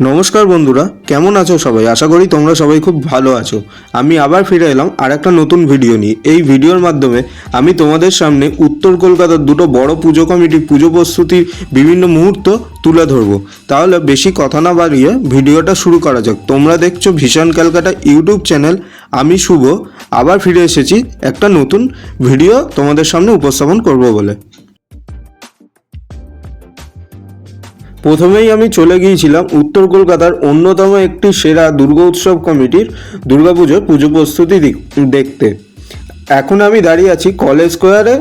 নমস্কার বন্ধুরা, কেমন আছো সবাই? আশা করি তোমরা সবাই খুব ভালো আছো। আমি আবার ফিরে এলাম আর একটা নতুন ভিডিও নিয়ে। এই ভিডিওর মাধ্যমে আমি তোমাদের সামনে উত্তর কলকাতার দুটো বড় পুজো কমিটির পুজো প্রস্তুতির বিভিন্ন মুহূর্ত তুলে ধরবো। তাহলে বেশি কথা না বাড়িয়ে ভিডিওটা শুরু করা যাক। তোমরা দেখছ ভীষণ ক্যালকাটা ইউটিউব চ্যানেল। আমি শুভ, আবার ফিরে এসেছি একটা নতুন ভিডিও তোমাদের সামনে উপস্থাপন করব বলে। প্রথমেই আমি চলে গিয়েছিলাম উত্তর কলকাতার অন্যতম একটি সেরা দুর্গা উৎসব কমিটির দুর্গাপুজোর পুজো প্রস্তুতি দেখতে। এখন আমি দাঁড়িয়ে আছি কলেজ স্কোয়ারে,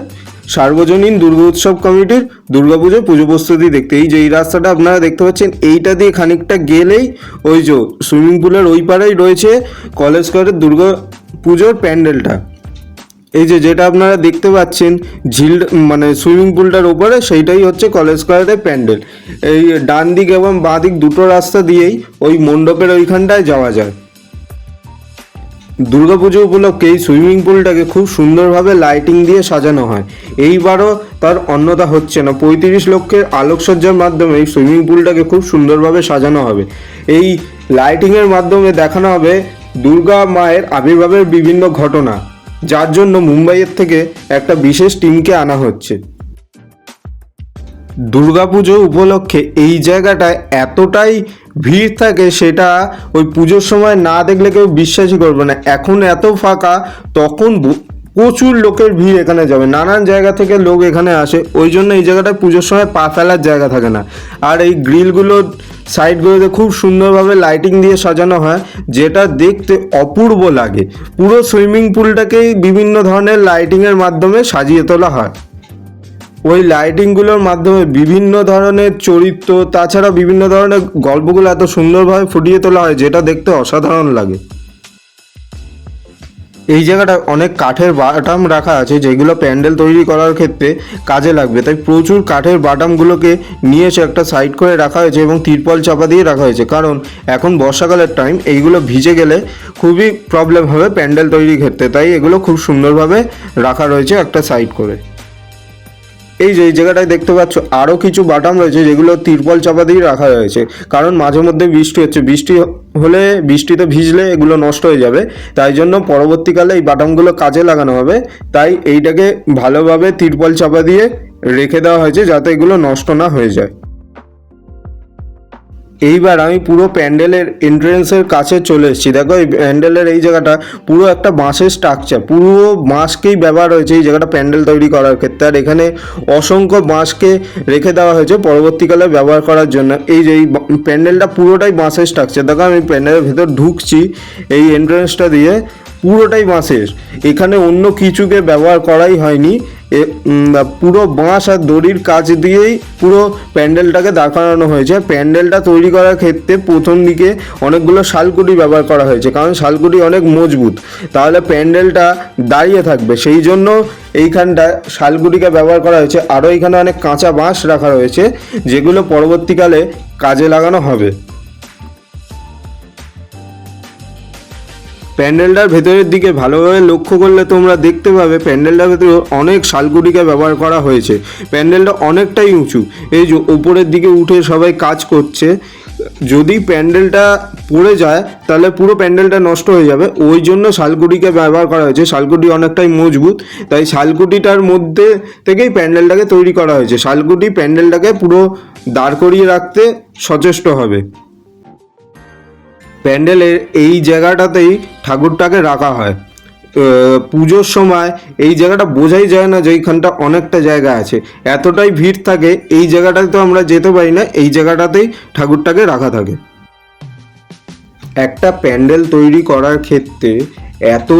সার্বজনীন দুর্গা উৎসব কমিটির দুর্গাপুজোর পুজো প্রস্তুতি দেখতে। এই যে এই রাস্তাটা আপনারা দেখতে পাচ্ছেন, এইটা দিয়ে খানিকটা গেলেই ওই যে সুইমিং পুলের ওই পাড়েই রয়েছে কলেজ স্কোয়ারের দুর্গা পুজোর প্যান্ডেলটা। এই যে যেটা আপনারা দেখতে পাচ্ছেন, ঝিল মানে সুইমিং পুলটার ওপরে, সেইটাই হচ্ছে কলেজ স্কোয়ারের প্যান্ডেল। এই ডান দিক এবং বাঁ দিক দুটো রাস্তা দিয়েই ওই মণ্ডপের ওইখানটায় যাওয়া যায়। দুর্গাপুজো উপলক্ষে এই সুইমিং পুলটাকে খুব সুন্দরভাবে লাইটিং দিয়ে সাজানো হয়। এইবারও তার অন্যতা হচ্ছে না। পঁয়ত্রিশ লক্ষের আলোকসজ্জার মাধ্যমে এই সুইমিং পুলটাকে খুব সুন্দরভাবে সাজানো হবে। এই লাইটিংয়ের মাধ্যমে দেখানো হবে দুর্গা মায়ের আবির্ভাবের বিভিন্ন ঘটনা। যার জন্য মুম্বাইয়ের থেকে একটা বিশেষ টিমকে আনা হচ্ছে। দুর্গাপুজো উপলক্ষে এই জায়গাটায় এতটাই ভিড় থাকে সেটা ওই পুজোর সময় না দেখলে কেউ বিশ্বাসই করবে না। এখন এত ফাঁকা, তখন প্রচুর লোকের ভিড় এখানে যাবে নানান জায়গা থেকে লোক এখানে আসে। ওই জন্য এই জায়গাটায় পুজোর সময় পা ফেলার জায়গা থাকে না। আর এই গ্রিলগুলো সাইডগুলোতে খুব সুন্দরভাবে লাইটিং দিয়ে সাজানো হয়, যেটা দেখতে অপূর্ব লাগে। পুরো সুইমিং পুলটাকেই বিভিন্ন ধরনের লাইটিংয়ের মাধ্যমে সাজিয়ে তোলা হয়। ওই লাইটিংগুলোর মাধ্যমে বিভিন্ন ধরনের চরিত্র তাছাড়া বিভিন্ন ধরনের গল্পগুলো এত সুন্দরভাবে ফুটিয়ে তোলা হয়, যেটা দেখতে অসাধারণ লাগে। এই জায়গাটায় অনেক কাঠের বাটাম রাখা আছে, যেগুলো প্যান্ডেল তৈরি করার ক্ষেত্রে কাজে লাগবে। তাই প্রচুর কাঠের বাটামগুলোকে নিয়ে এসে একটা সাইড করে রাখা হয়েছে এবং তিরপল চাপা দিয়ে রাখা হয়েছে। কারণ এখন বর্ষাকালের টাইম এইগুলো ভিজে গেলে খুবই প্রবলেম হবে প্যান্ডেল তৈরির ক্ষেত্রে। তাই এগুলো খুব সুন্দরভাবে রাখা রয়েছে একটা সাইড করে। এই যে এই জায়গাটায় দেখতে পাচ্ছ আরও কিছু বাটাম রয়েছে যেগুলো তিরপল চাপা দিয়ে রাখা হয়েছে। কারণ মাঝে মধ্যে বৃষ্টি হচ্ছে। বৃষ্টি হলে বৃষ্টিতে ভিজলে এগুলো নষ্ট হয়ে যাবে। তাই জন্য পরবর্তীকালে এই বাটামগুলো কাজে লাগানো হবে। তাই এইটাকে ভালোভাবে তিরপল চাপা দিয়ে রেখে দেওয়া হয়েছে যাতে এগুলো নষ্ট না হয়ে যায়। এইবার আমি পুরো প্যান্ডেলের এন্ট্রেন্সের কাছে চলে এসেছি। দেখো এই প্যান্ডেলের এই জায়গাটা পুরো একটা বাঁশের স্ট্রাকচার পুরো বাঁশকেই ব্যবহার হয়েছে এই জায়গাটা প্যান্ডেল তৈরি করার ক্ষেত্রে। আর এখানে অসংখ্য বাঁশকে রেখে দেওয়া হয়েছে পরবর্তীকালে ব্যবহার করার জন্য। এই যে এই প্যান্ডেলটা পুরোটাই বাঁশের স্ট্রাকচার দেখো আমি প্যান্ডেলের ভেতর ঢুকছি এই এন্ট্রেন্সটা দিয়ে। পুরোটাই বাঁশের। এখানে অন্য কিছুকে ব্যবহার করাই হয়নি। পুরো বাঁশ আর দড়ির কাজ দিয়েই পুরো প্যান্ডেলটাকে দাঁড় করানো হয়েছে। প্যান্ডেলটা তৈরি করার ক্ষেত্রে প্রথম দিকে অনেকগুলো শালকুটি ব্যবহার করা হয়েছে, কারণ শালকুটি অনেক মজবুত। তাহলে প্যান্ডেলটা দাঁড়িয়ে থাকবে। সেই জন্য এইখানটা শালকুটিকে ব্যবহার করা হয়েছে। আরও এখানে অনেক কাঁচা বাঁশ রাখা রয়েছে, যেগুলো পরবর্তীকালে কাজে লাগানো হবে। প্যান্ডেলটার ভেতরের দিকে ভালোভাবে লক্ষ্য করলে তোমরা দেখতে পাবে প্যান্ডেলটার ভেতরে অনেক শালকুটিকে ব্যবহার করা হয়েছে। প্যান্ডেলটা অনেকটাই উঁচু। এই যে উপরের দিকে উঠে সবাই কাজ করছে। যদি প্যান্ডেলটা পড়ে যায়, তাহলে পুরো প্যান্ডেলটা নষ্ট হয়ে যাবে। ওই জন্য শালকুটিকে ব্যবহার করা হয়েছে। শালকুটি অনেকটাই মজবুত। তাই শালকুটিটার মধ্যে থেকেই প্যান্ডেলটাকে তৈরি করা হয়েছে। শালকুটি প্যান্ডেলটাকে পুরো দাঁড় করিয়ে রাখতে সচেষ্ট হবে। প্যান্ডেলের এই জায়গাটাতেই ঠাকুরটাকে রাখা হয়। পুজোর সময় এই জায়গাটা বোঝাই যায় না যে এইখানটা অনেকটা জায়গা আছে। এতটাই ভিড় থাকে, এই জায়গাটাতে তো আমরা যেতে পারি না, এই জায়গাটাতেই ঠাকুরটাকে রাখা থাকে। একটা প্যান্ডেল তৈরি করার ক্ষেত্রে এত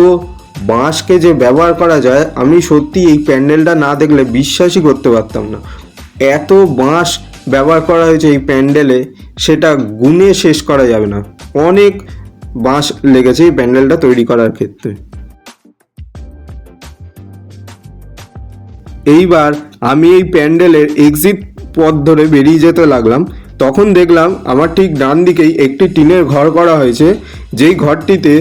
বাঁশকে যে ব্যবহার করা যায়, আমি সত্যি এই প্যান্ডেলটা না দেখলে বিশ্বাসই করতে পারতাম না। এত বাঁশ ব্যবহার করা হয়েছে এই প্যান্ডেলে, সেটা গুনে শেষ করা যাবে না। অনেক বাঁশ লেগেছে এই প্যান্ডেলটা তৈরি করার ক্ষেত্রে। এইবার আমি এই প্যান্ডেলের এক্সিট পথ ধরে বেরিয়ে যেতে লাগলাম। তখন দেখলাম আমার ঠিক ডান দিকেই একটি টিনের ঘর করা হয়েছে। যেই ঘরটিতে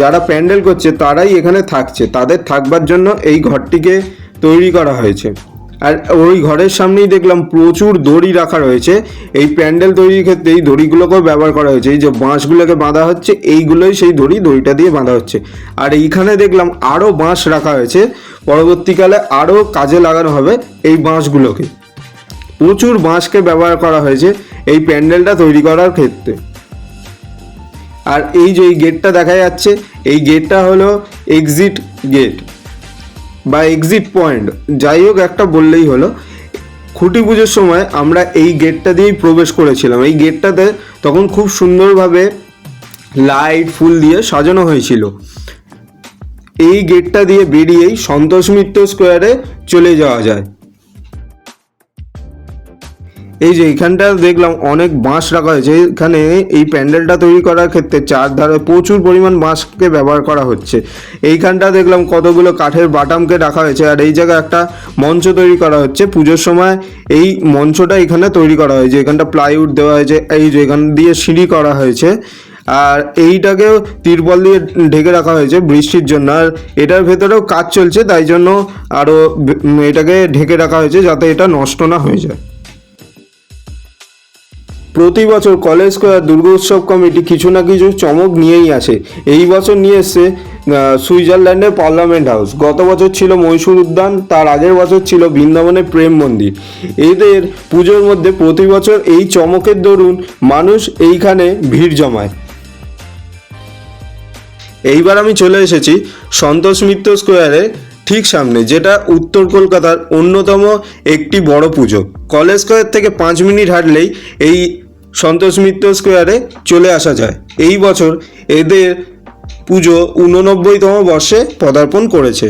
যারা প্যান্ডেল করছে তারাই এখানে থাকছে। তাদের থাকবার জন্য এই ঘরটিকে তৈরি করা হয়েছে। আর ওই ঘরের সামনেই দেখলাম প্রচুর দড়ি রাখা রয়েছে। এই প্যান্ডেল তৈরির ক্ষেত্রে এই দড়িগুলোকেও ব্যবহার করা হয়েছে। এই যে বাঁশগুলোকে বাঁধা হচ্ছে, এইগুলোই সেই দড়ি, দড়িটা দিয়ে বাঁধা হচ্ছে। আর এইখানে দেখলাম আরও বাঁশ রাখা হয়েছে। পরবর্তীকালে আরও কাজে লাগানো হবে এই বাঁশগুলোকে। প্রচুর বাঁশকে ব্যবহার করা হয়েছে এই প্যান্ডেলটা তৈরি করার ক্ষেত্রে। আর এই যে এই গেটটা দেখা যাচ্ছে, এই গেটটা হলো এক্সিট গেট বা এক্সিট পয়েন্ট যাই হোক একটা বললেই হলো। খুঁটি পুজোর সময় আমরা এই গেটটা দিয়েই প্রবেশ করেছিলাম। এই গেটটাতে তখন খুব সুন্দরভাবে লাইট ফুল দিয়ে সাজানো হয়েছিল। এই গেটটা দিয়ে বেরিয়েই সন্তোষ মিত্র স্কোয়ারে চলে যাওয়া যায়। এই যে এইখানটা দেখলাম অনেক বাঁশ রাখা হয়েছে। এখানে এই প্যান্ডেলটা তৈরি করার ক্ষেত্রে চারধারে প্রচুর পরিমাণ বাঁশকে ব্যবহার করা হচ্ছে। এইখানটা দেখলাম কতগুলো কাঠের বাটামকে রাখা হয়েছে। আর এই জায়গায় একটা মঞ্চ তৈরি করা হচ্ছে। পুজোর সময় এই মঞ্চটা এখানে তৈরি করা হয়েছে। এখানটা প্লাইউড দেওয়া হয়েছে। এই যে এখান দিয়ে সিঁড়ি করা হয়েছে। আর এইটাকেও তিরপল দিয়ে ঢেকে রাখা হয়েছে বৃষ্টির জন্য। আর এটার ভেতরেও কাজ চলছে, তাই জন্য আরও এটাকে ঢেকে রাখা হয়েছে যাতে এটা নষ্ট না হয়ে যায়। প্রতি বছর কলেজ স্কোয়ার দুর্গোৎসব কমিটি কিছু না কিছু চমক নিয়েই আসে এই বছর নিয়ে এসছে সুইজারল্যান্ডের পার্লামেন্ট হাউস। গত বছর ছিল মহীশূর উদ্যান, তার আগের বছর ছিল বৃন্দাবনের প্রেম মন্দির। এদের পুজোর মধ্যে প্রতি বছর এই চমকের দরুন মানুষ এইখানে ভিড় জমায়। এইবার আমি চলে এসেছি সন্তোষ মিত্র স্কোয়ারে, ঠিক সামনে, যেটা উত্তর কলকাতার অন্যতম একটি বড় পুজো। কলেজ স্কোয়ার থেকে পাঁচ মিনিট হাঁটলেই এই সন্তোষ মিত্র স্কোয়ারে চলে আসা যায়। এই বছর এদের পুজো উননব্বইতম বর্ষে পদার্পণ করেছে।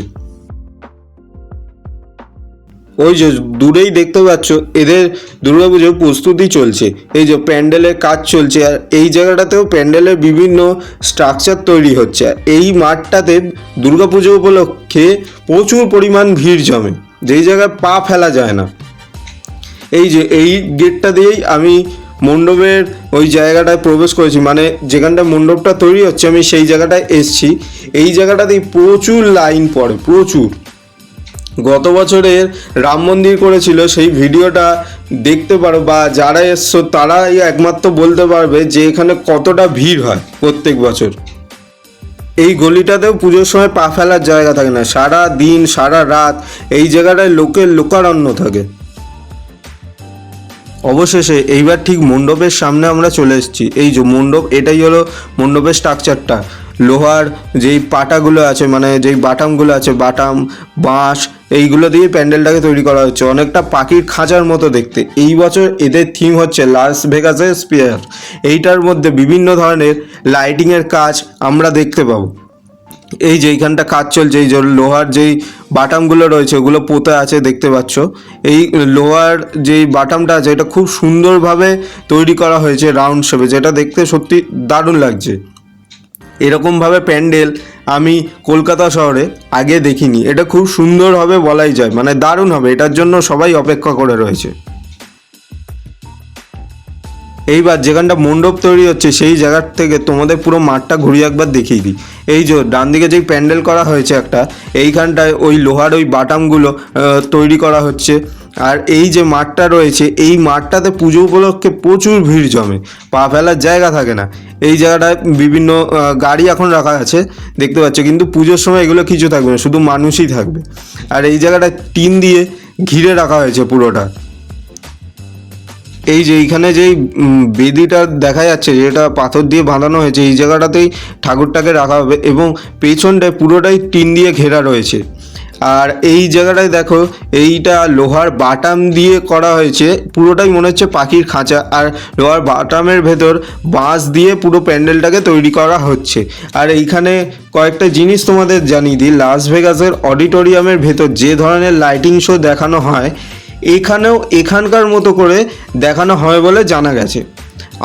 ওই যে দূরেই দেখতে পাচ্ছ, এদের দুর্গাপুজোর প্রস্তুতি চলছে। এই যে প্যান্ডেলের কাজ চলছে আর এই জায়গাটাতেও প্যান্ডেলের বিভিন্ন স্ট্রাকচার তৈরি হচ্ছে। এই মাঠটাতে দুর্গাপুজো উপলক্ষে প্রচুর পরিমাণ ভিড় জমে। যেই জায়গায় পা ফেলা যায় না। এই যে এই গেটটা দিয়েই আমি মণ্ডপের ওই জায়গাটায় প্রবেশ করেছি। মানে যেখানটা মণ্ডপটা তৈরি হচ্ছে, আমি সেই জায়গাটায় এসছি। এই জায়গাটাতেই প্রচুর লাইন পড়ে, প্রচুর। গত বছরের রাম মন্দির করেছিল, সেই ভিডিওটা দেখতে পারো, বা যারা এসছো তারাই একমাত্র বলতে পারবে যে এখানে কতটা ভিড় হয় প্রত্যেক বছর। এই গলিটাতেও পুজোর সময় পা ফেলার জায়গা থাকে না, সারা দিন, সারা রাত এই জায়গাটায় লোকের লোকারণ্য থাকে। অবশেষে এইবার ঠিক মণ্ডপের সামনে আমরা চলে এসেছি। এই যে মণ্ডপ, এটাই হলো মণ্ডপের স্ট্রাকচারটা। লোহার যেই পাটাগুলো আছে মানে যেই বাটামগুলো আছে, বাটাম, বাঁশ, এইগুলো দিয়ে প্যান্ডেলটাকে তৈরি করা হচ্ছে। অনেকটা পাখির খাঁচার মতো দেখতে। এই বছর এদের থিম হচ্ছে লাস ভেগাসের স্পিয়ার এইটার মধ্যে বিভিন্ন ধরনের লাইটিংয়ের কাজ আমরা দেখতে পাবো। এই যে এইখানটা কাজ চলছে, এই লোহার যেই বাটামগুলো রয়েছে, ওগুলো পোতে আছে, দেখতে পাচ্ছ। এই লোহার যেই বাটামটা আছে, এটা খুব সুন্দরভাবে তৈরি করা হয়েছে রাউন্ড শেপে, যেটা দেখতে সত্যি দারুণ লাগছে। এরকমভাবে প্যান্ডেল আমি কলকাতা শহরে আগে দেখিনি। এটা খুব সুন্দর হবে বলাই যায় মানে দারুণ হবে, এটার জন্য সবাই অপেক্ষা করে রয়েছে। এইবার যেখানটা মণ্ডপ তৈরি হচ্ছে, সেই জায়গার থেকে তোমাদের পুরো মাঠটা ঘুরিয়ে একবার দেখিয়ে দিই। এই যে ডান দিকে যেই প্যান্ডেল করা হয়েছে একটা, এইখানটায় ওই লোহার ওই বাটামগুলো তৈরি করা হচ্ছে। আর এই যে মাঠটা রয়েছে, এই মাঠটাতে পুজো উপলক্ষে প্রচুর ভিড় জমে। পা ফেলার জায়গা থাকে না। এই জায়গাটায় বিভিন্ন গাড়ি এখন রাখা আছে, দেখতে পাচ্ছ। কিন্তু পুজোর সময় এগুলো কিছু থাকবে না, শুধু মানুষই থাকবে। আর এই জায়গাটা টিন দিয়ে ঘিরে রাখা হয়েছে পুরোটা। এই যে এইখানে যেই বেদিটা দেখা যাচ্ছে, যেটা পাথর দিয়ে বাঁধানো হয়েছে, এই জায়গাটাতেই ঠাকুরটাকে রাখা হবে এবং পেছনটায় পুরোটাই টিন দিয়ে ঘেরা রয়েছে। আর এই জায়গাটায় দেখো, এইটা লোহার বাটাম দিয়ে করা হয়েছে, পুরোটাই মনে হচ্ছে পাখির খাঁচা। আর লোহার বাটামের ভেতর বাঁশ দিয়ে পুরো প্যান্ডেলটাকে তৈরি করা হচ্ছে। আর এইখানে কয়েকটা জিনিস তোমাদের জানিয়ে দিই লাস ভেগাসের অডিটোরিয়ামের ভেতর যে ধরনের লাইটিং শো দেখানো হয় এখানেও এখানকার মতো করে দেখানো হয় বলে জানা গেছে।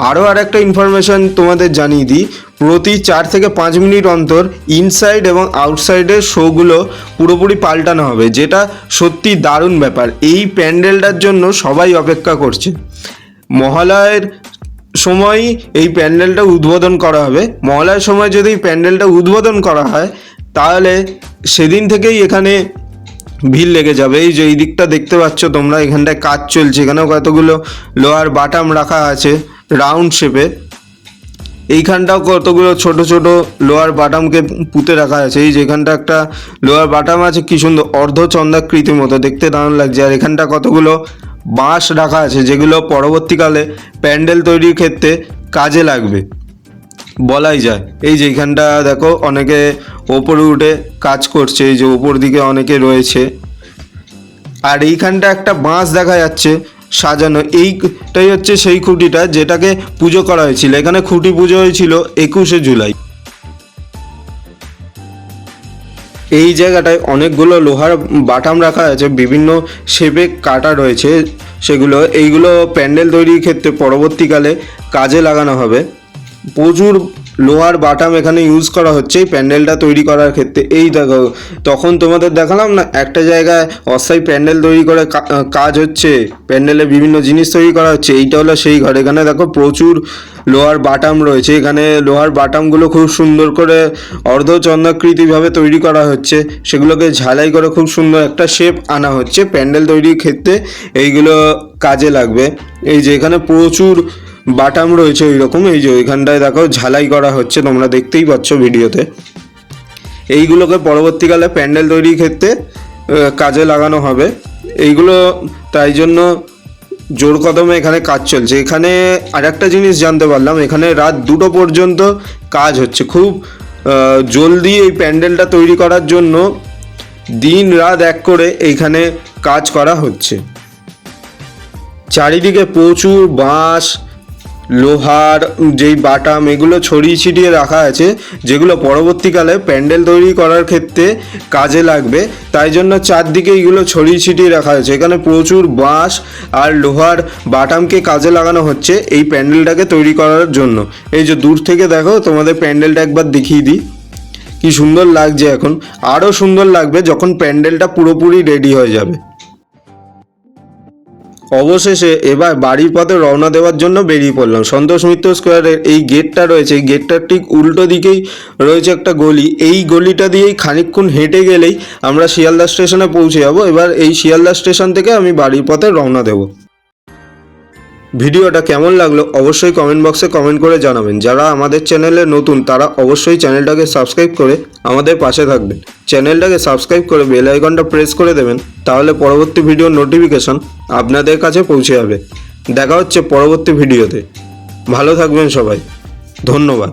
আরও আর একটা ইনফরমেশান তোমাদের জানিয়ে দিই। প্রতি চার থেকে পাঁচ মিনিট অন্তর ইনসাইড এবং আউটসাইডের শোগুলো পুরোপুরি পাল্টানো হবে, যেটা সত্যি দারুণ ব্যাপার। এই প্যান্ডেলটার জন্য সবাই অপেক্ষা করছে। মহালয়ের সময় এই প্যান্ডেলটা উদ্বোধন করা হবে। মহালয়ের সময় যদি প্যান্ডেলটা উদ্বোধন করা হয়, তাহলে সেদিন থেকেই এখানে ভিড় লেগে যাবে। এই যে, এই দিকটা দেখতে পাচ্ছ তোমরা, এখানটায় কাজ চলছে। এখানেও কতগুলো লোহার বাটাম রাখা আছে, রাউন্ড শেপে। এইখানটাও কতগুলো ছোট ছোট লোহার বাটামকে পুঁতে রাখা আছে। এই যেখানটা একটা লোহার বাটাম আছে, কি সুন্দর অর্ধচন্দ্রাকৃতির মতো। দেখতে দারুণ লাগছে। আর এখানটা কতগুলো বাঁশ রাখা আছে, যেগুলো পরবর্তীকালে প্যান্ডেল তৈরির ক্ষেত্রে কাজে লাগবে। বলাই যায়। এই যে এইখানটা দেখো, অনেকে ওপরে উঠে কাজ করছে, এই যে ওপর দিকে অনেকে রয়েছে। আর এইখানটা একটা বাঁশ দেখা যাচ্ছে সাজানো। এইটাই হচ্ছে সেই খুঁটিটা যেটাকে পুজো করা হয়েছিল। এখানে খুঁটি পুজো হয়েছিল একুশে জুলাই। এই জায়গাটায় অনেকগুলো লোহার বাটাম রাখা আছে, বিভিন্ন শেপে কাটা রয়েছে সেগুলো। এইগুলো প্যান্ডেল তৈরির ক্ষেত্রে পরবর্তীকালে কাজে লাগানো হবে। প্রচুর লোহার বাটাম এখানে ইউজ করা হচ্ছে, এই প্যান্ডেলটা তৈরি করার ক্ষেত্রে। এই দেখো, তখন তোমাদের দেখালাম না, একটা জায়গায় অস্থায়ী প্যান্ডেল তৈরি করে কাজ হচ্ছে, প্যান্ডেলে বিভিন্ন জিনিস তৈরি করা হচ্ছে, এইটা হলো সেই ঘর। এখানে দেখো প্রচুর লোহার বাটাম রয়েছে, এখানে লোহার বাটামগুলো খুব সুন্দর করে অর্ধচন্দ্রাকৃতিভাবে তৈরি করা হচ্ছে, সেগুলোকে ঝালাই করে খুব সুন্দর একটা শেপ আনা হচ্ছে, প্যান্ডেল তৈরির ক্ষেত্রে এইগুলো কাজে লাগবে। এই যে এখানে প্রচুর বাটাম রয়েছে ওই রকম এই যে ওইখানটায় দেখো ঝালাই করা হচ্ছে, তোমরা দেখতেই পাচ্ছ ভিডিওতে। এইগুলোকে পরবর্তীকালে প্যান্ডেল তৈরির ক্ষেত্রে কাজে লাগানো হবে। এইগুলো, তাই জন্য জোর কদমে এখানে কাজ চলছে। এখানে আরেকটা জিনিস জানতে পারলাম, এখানে রাত দুটো পর্যন্ত কাজ হচ্ছে। খুব জলদি এই প্যান্ডেলটা তৈরি করার জন্য দিন রাত এক করে এইখানে কাজ করা হচ্ছে। চারিদিকে প্রচুর বাঁশ লোহার যেই বাটাম, এগুলো ছড়িয়ে ছিটিয়ে রাখা আছে, যেগুলো পরবর্তীকালে প্যান্ডেল তৈরি করার ক্ষেত্রে কাজে লাগবে। তাই জন্য চারদিকে এগুলো ছড়িয়ে ছিটিয়ে রাখা আছে এখানে প্রচুর বাঁশ আর লোহার বাটামকে কাজে লাগানো হচ্ছে এই প্যান্ডেলটাকে তৈরি করার জন্য। এই যে দূর থেকে দেখো, তোমাদের প্যান্ডেলটা একবার দেখিয়ে দিই। কি সুন্দর লাগছে এখন। আরও সুন্দর লাগবে যখন প্যান্ডেলটা পুরোপুরি রেডি হয়ে যাবে। অবশেষে এবার বাড়ির পথে রওনা দেওয়ার জন্য বেরিয়ে পড়লাম। সন্তোষ মিত্র স্কোয়ারের এই গেটটা রয়েছে, এই গেটটার ঠিক উল্টো দিকেই রয়েছে একটা গলি। এই গলিটা দিয়েই খানিকক্ষণ হেঁটে গেলেই আমরা শিয়ালদা স্টেশনে পৌঁছে যাব। এবার এই শিয়ালদা স্টেশন থেকে আমি বাড়ির পথে রওনা দেব। ভিডিওটা কেমন লাগল অবশ্যই কমেন্ট বক্সে কমেন্ট করে জানাবেন। যারা আমাদের চ্যানেলে নতুন, তারা অবশ্যই চ্যানেলটাকে সাবস্ক্রাইব করে আমাদের পাশে থাকবেন। চ্যানেলটাকে সাবস্ক্রাইব করে বেল আইকনটা প্রেস করে দেবেন, তাহলে পরবর্তী ভিডিওর নোটিফিকেশন আপনাদের কাছে পৌঁছে যাবে। দেখা হচ্ছে পরবর্তী ভিডিওতে ভালো থাকবেন সবাই। ধন্যবাদ।